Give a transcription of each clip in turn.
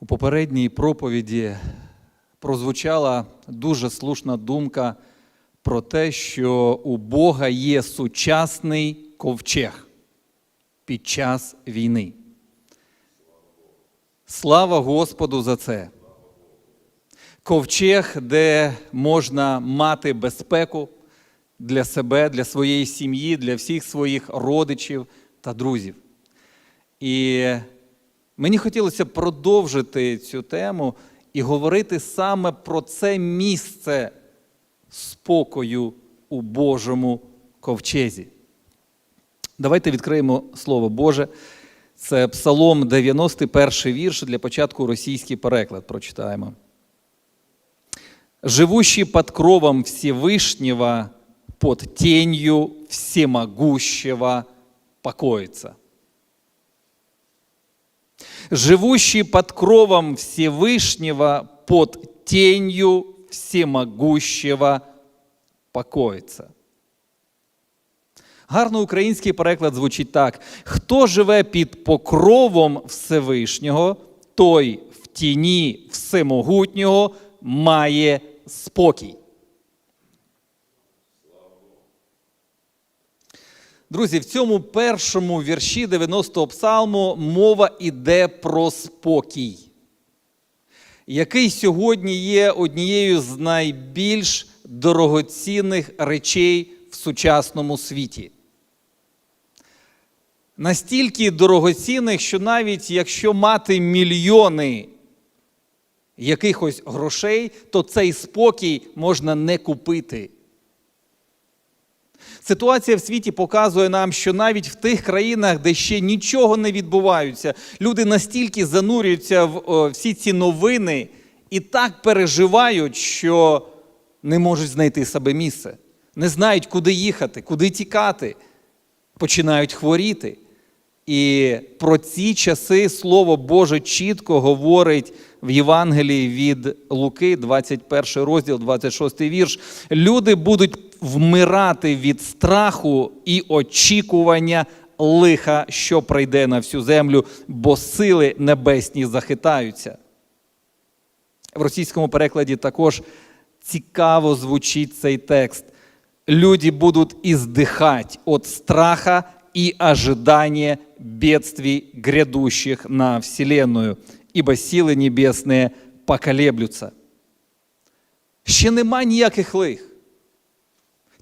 У попередній проповіді прозвучала дуже слушна думка про те, що у Бога є сучасний ковчег під час війни. Слава Господу за це. Ковчег, де можна мати безпеку для себе, для своєї сім'ї, для всіх своїх родичів та друзів. І мені хотілося продовжити цю тему і говорити саме про це місце спокою у Божому ковчезі. Давайте відкриємо Слово Боже. Це Псалом 91 вірш. Для початку російський переклад прочитаємо. Живущий под кровом Всевышнего, под тенью всемогущего покоится. Живущий под кровом Всевышнего, под тенью всемогущего покоїться. Гарно український переклад звучить так: хто живе під покровом Всевишнього, той в тіні всемогутнього має спокій. Друзі, в цьому першому вірші 90-го псалму мова йде про спокій, який сьогодні є однією з найбільш дорогоцінних речей в сучасному світі. Настільки дорогоцінних, що навіть якщо мати мільйони якихось грошей, то цей спокій можна не купити. Ситуація в світі показує нам, що навіть в тих країнах, де ще нічого не відбувається, люди настільки занурюються в о, всі ці новини і так переживають, що не можуть знайти себе місце, не знають, куди їхати, куди тікати, починають хворіти. І про ці часи Слово Боже чітко говорить в Євангелії від Луки, 21 розділ, 26 вірш. Люди будуть вмирати від страху і очікування лиха, що прийде на всю землю, бо сили небесні захитаються. В російському перекладі також цікаво звучить цей текст. Люди будуть издыхать от страха и ожидания бедствий, грядущих на Вселенную, ибо силы небесные поколеблются. Ще нема ніяких лих.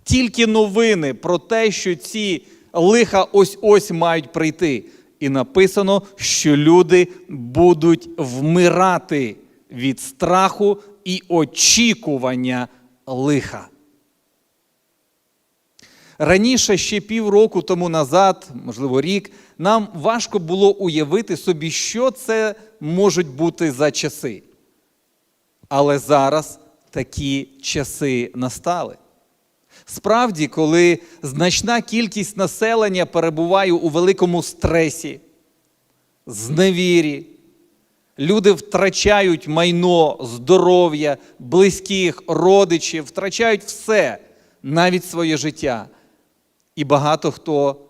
Тільки новини про те, що ці лиха ось-ось мають прийти. І написано, що люди будуть вмирати від страху і очікування лиха. Раніше, ще півроку тому назад, можливо, рік, нам важко було уявити собі, що це можуть бути за часи. Але зараз такі часи настали. Справді, коли значна кількість населення перебуває у великому стресі, зневірі, люди втрачають майно, здоров'я, близьких, родичів, втрачають все, навіть своє життя. І багато хто,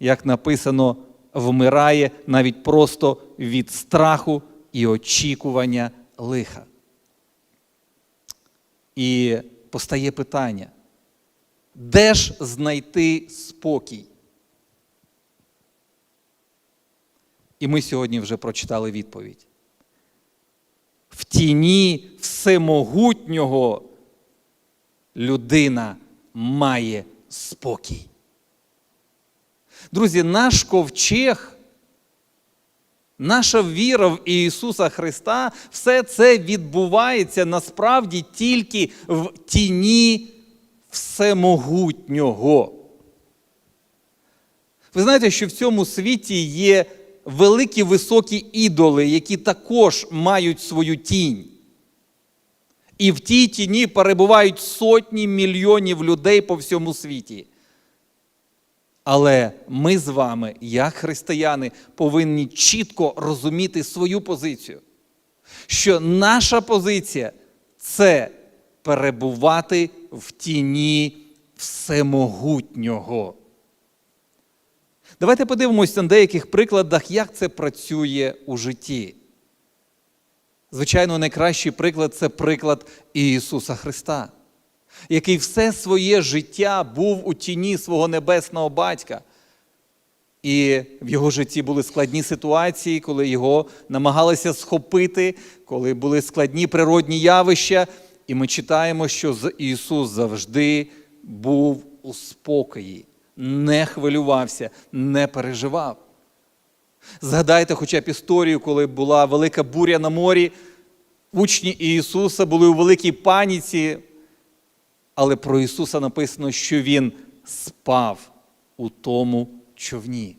як написано, вмирає навіть просто від страху і очікування лиха. І постає питання, де ж знайти спокій? І ми сьогодні вже прочитали відповідь. В тіні всемогутнього людина має спокій. Друзі, наш ковчег, наша віра в Ісуса Христа, все це відбувається насправді тільки в тіні всемогутнього. Ви знаєте, що в цьому світі є великі високі ідоли, які також мають свою тінь. І в тій тіні перебувають сотні мільйонів людей по всьому світі. Але ми з вами, як християни, повинні чітко розуміти свою позицію. Що наша позиція це перебувати в тіні всемогутнього. Давайте подивимося на деяких прикладах, як це працює у житті. Звичайно, найкращий приклад це приклад Ісуса Христа, який все своє життя був у тіні свого небесного батька. І в його житті були складні ситуації, коли його намагалися схопити, коли були складні природні явища. І ми читаємо, що Ісус завжди був у спокої, не хвилювався, не переживав. Згадайте хоча б історію, коли була велика буря на морі, учні Ісуса були у великій паніці, але про Ісуса написано, що Він спав у тому човні.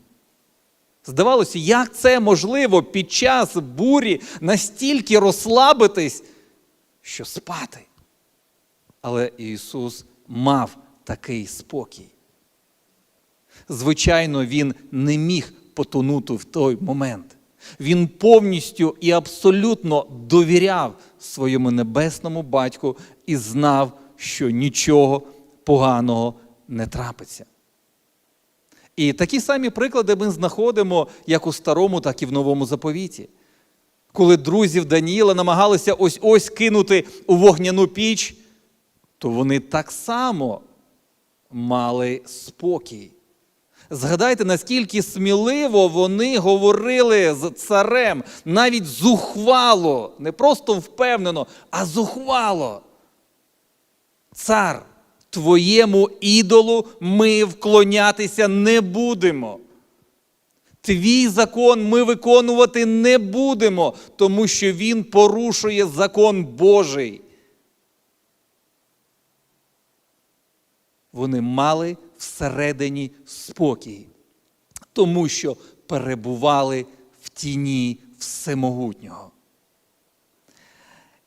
Здавалося, як це можливо під час бурі настільки розслабитись, що спати. Але Ісус мав такий спокій. Звичайно, Він не міг потонути в той момент. Він повністю і абсолютно довіряв своєму небесному батьку і знав, що нічого поганого не трапиться. І такі самі приклади ми знаходимо як у старому, так і в новому заповіті. Коли друзів Даніїла намагалися ось ось кинути у вогняну піч, то вони так само мали спокій. Згадайте, наскільки сміливо вони говорили з царем, навіть зухвало, не просто впевнено, а зухвало. Цар, твоєму ідолу ми вклонятися не будемо. Твій закон ми виконувати не будемо, тому що він порушує закон Божий. Вони мали всередині спокій, тому що перебували в тіні всемогутнього.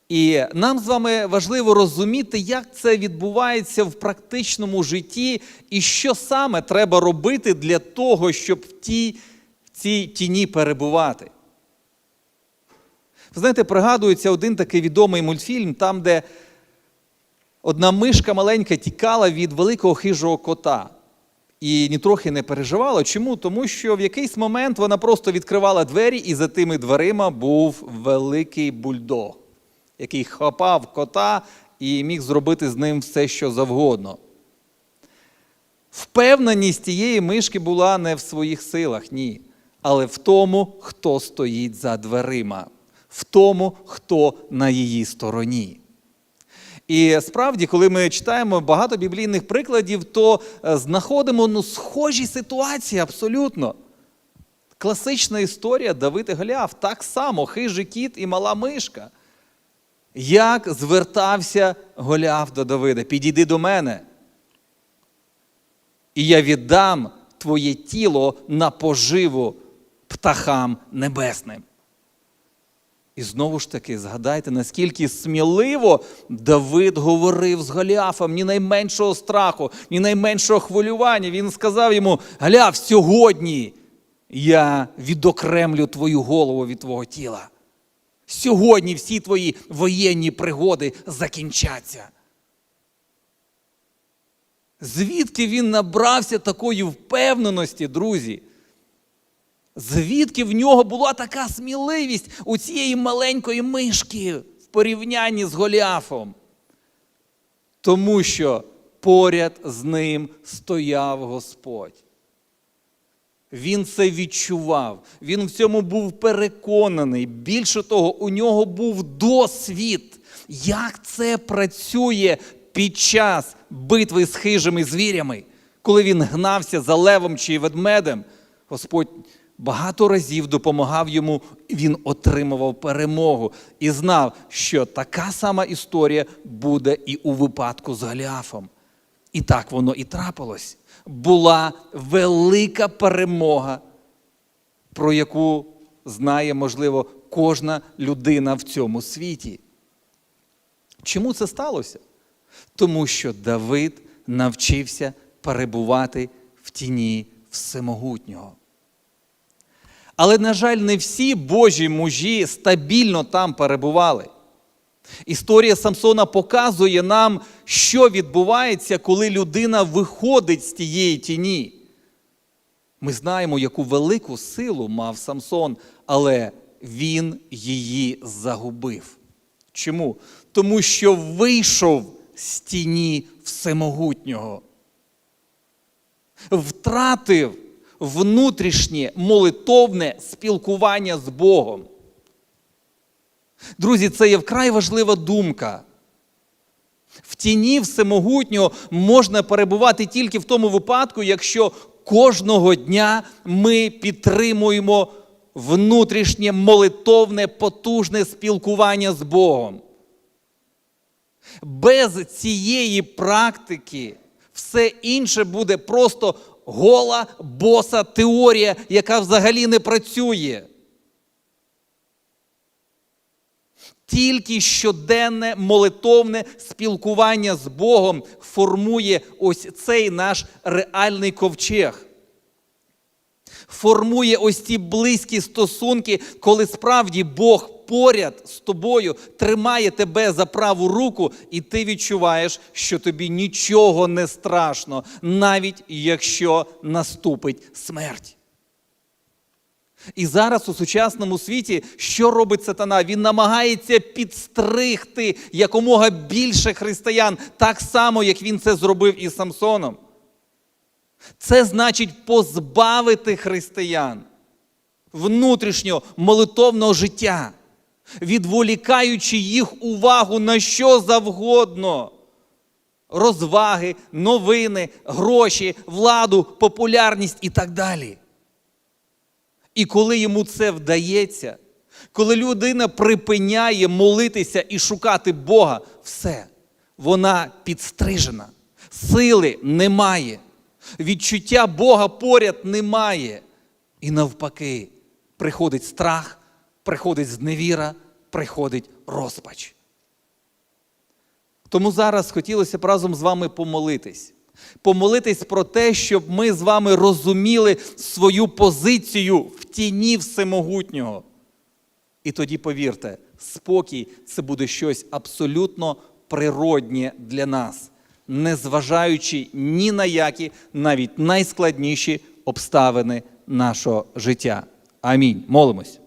І нам з вами важливо розуміти, як це відбувається в практичному житті, і що саме треба робити для того, щоб в, тій, в цій тіні перебувати. Ви знаєте, пригадується один такий відомий мультфільм, там, де одна мишка маленька тікала від великого хижого кота. І нітрохи не переживала. Чому? Тому що в якийсь момент вона просто відкривала двері, і за тими дверима був великий бульдог, який хапав кота і міг зробити з ним все, що завгодно. Впевненість тієї мишки була не в своїх силах, ні. Але в тому, хто стоїть за дверима, в тому, хто на її стороні. І справді, коли ми читаємо багато біблійних прикладів, то е, знаходимо ну, схожі ситуації абсолютно. Класична історія Давид і Голіаф. Так само хижий кіт і мала мишка. Як звертався Голіаф до Давида? Підійди до мене. І я віддам твоє тіло на поживу птахам небесним. І знову ж таки, згадайте, наскільки сміливо Давид говорив з Голіафом, ні найменшого страху, ні найменшого хвилювання. Він сказав йому: Голіаф, сьогодні я відокремлю твою голову від твого тіла. Сьогодні всі твої воєнні пригоди закінчаться. Звідки він набрався такої впевненості, друзі? Звідки в нього була така сміливість у цієї маленької мишки в порівнянні з Голіафом? Тому що поряд з ним стояв Господь. Він це відчував, він в цьому був переконаний. Більше того, у нього був досвід, як це працює під час битви з хижими звірями, коли він гнався за левом чи ведмедем. Господь багато разів допомагав йому, він отримував перемогу і знав, що така сама історія буде і у випадку з Голіафом. І так воно і трапилось. Була велика перемога, про яку знає, можливо, кожна людина в цьому світі. Чому це сталося? Тому що Давид навчився перебувати в тіні всемогутнього. Але, на жаль, не всі Божі мужі стабільно там перебували. Історія Самсона показує нам, що відбувається, коли людина виходить з тієї тіні. Ми знаємо, яку велику силу мав Самсон, але він її загубив. Чому? Тому що вийшов з тіні всемогутнього, втратив внутрішнє молитовне спілкування з Богом. Друзі, це є вкрай важлива думка. В тіні всемогутнього можна перебувати тільки в тому випадку, якщо кожного дня ми підтримуємо внутрішнє молитовне потужне спілкування з Богом. Без цієї практики все інше буде просто гола боса теорія, яка взагалі не працює. Тільки щоденне молитовне спілкування з Богом формує ось цей наш реальний ковчег. Формує ось ці близькі стосунки, коли справді Бог поряд з тобою тримає тебе за праву руку, і ти відчуваєш, що тобі нічого не страшно, навіть якщо наступить смерть. І зараз у сучасному світі, що робить сатана? Він намагається підстригти якомога більше християн, так само, як він це зробив із Самсоном. Це значить позбавити християн внутрішнього молитовного життя, відволікаючи їх увагу на що завгодно. Розваги, новини, гроші, владу, популярність і так далі. І коли йому це вдається, коли людина припиняє молитися і шукати Бога, все, вона підстрижена, сили немає, відчуття Бога поряд немає. І навпаки, приходить страх, приходить зневіра, приходить розпач. Тому зараз хотілося б разом з вами помолитись. Помолитись про те, щоб ми з вами розуміли свою позицію в тіні всемогутнього. І тоді повірте, спокій це буде щось абсолютно природнє для нас, незважаючи ні на які навіть найскладніші обставини нашого життя. Амінь. Молимось.